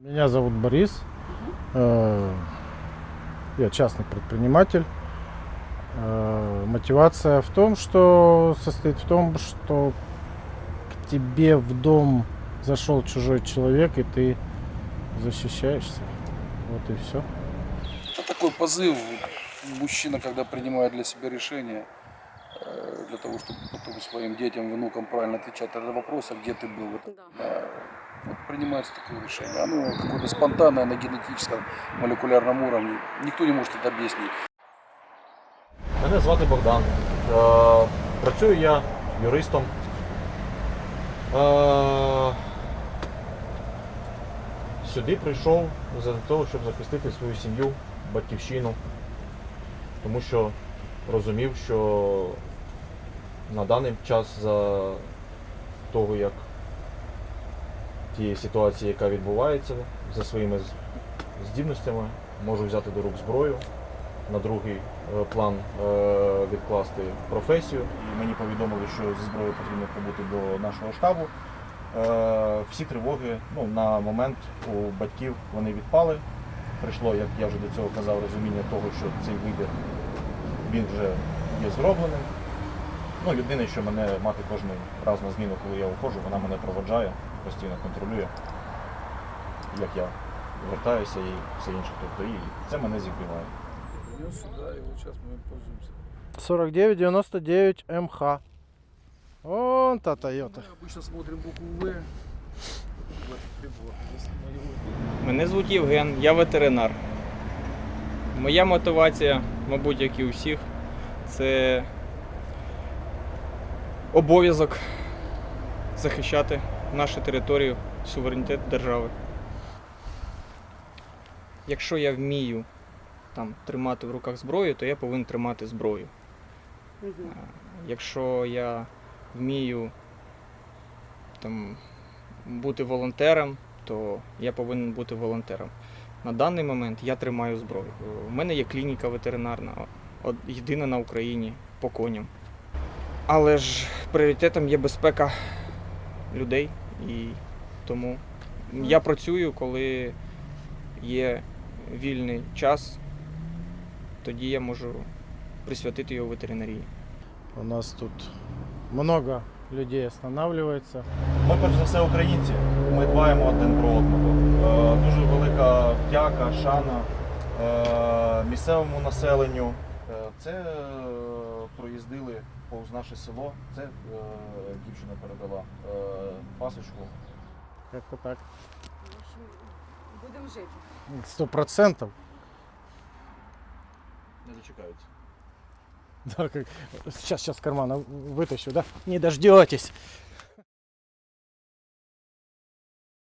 Меня зовут Борис. Э, Я частный предприниматель. Э, Мотивация в том, что состоит в том, что к тебе в дом зашел чужой человек, и ты защищаешься. Вот и все. Это такой позыв. Мужчина, когда принимает для себя решение, э, для того, чтобы потом своим детям, внукам правильно отвечать на вопрос, а где ты был. Да, вот принимается такое решение. Оно какое-то спонтанное на генетическом, молекулярном уровне. Никто не может это объяснить. Мене звати Богдан. Е, Працюю я юристом. Е, Сюди прийшов за того, щоб захистити свою сім'ю, батьківщину. Тому що розумів, що на даний час за того, як тієї ситуації, яка відбувається, за своїми здібностями, можу взяти до рук зброю, на другий е, план е, відкласти професію. Мені повідомили, що зі зброєю потрібно прибути до нашого штабу. Е, Всі тривоги ну, на момент у батьків вони відпали. Прийшло, як я вже до цього казав, розуміння того, що цей вибір він вже є зробленим. Ну, єдине, що мене мати кожен раз на зміну, коли я виходжу, вона мене проводжає, постійно контролює, як я вертаюся і все інше. Тобто, і це мене зігріває. Принес сюда, и вот сейчас мы им пользуемся. 4999 МХ. Вон та Тойота. Мы обычно смотрим букву В. в этот прибор. Если нулевой, Мене звуть Євген, я ветеринар. Моя мотивація, мабуть, як і у всіх, це обов'язок захищати нашу територію, суверенітет держави. Якщо я вмію там, тримати в руках зброю, то я повинен тримати зброю. А, Якщо я вмію там, бути волонтером, то я повинен бути волонтером. На даний момент я тримаю зброю. У мене є клініка ветеринарна, єдина на Україні по коням. Але ж пріоритетом є безпека людей, і тому я працюю, коли є вільний час, тоді я можу присвятити його ветеринарії. У нас тут много людей останавливается. Ми перш за все українці. Ми дбаємо один про одного. Е, Дуже велика вдяка, шана е, місцевому населенню. Е, Це е, проїздили повз наше село. Це е, дівчина передала пасочку. Как-то так. В общем, будемо жити. Сто процентов. Не дочекаються. Да, как... Сейчас, сейчас кармана вытащу, да? Не дождетесь.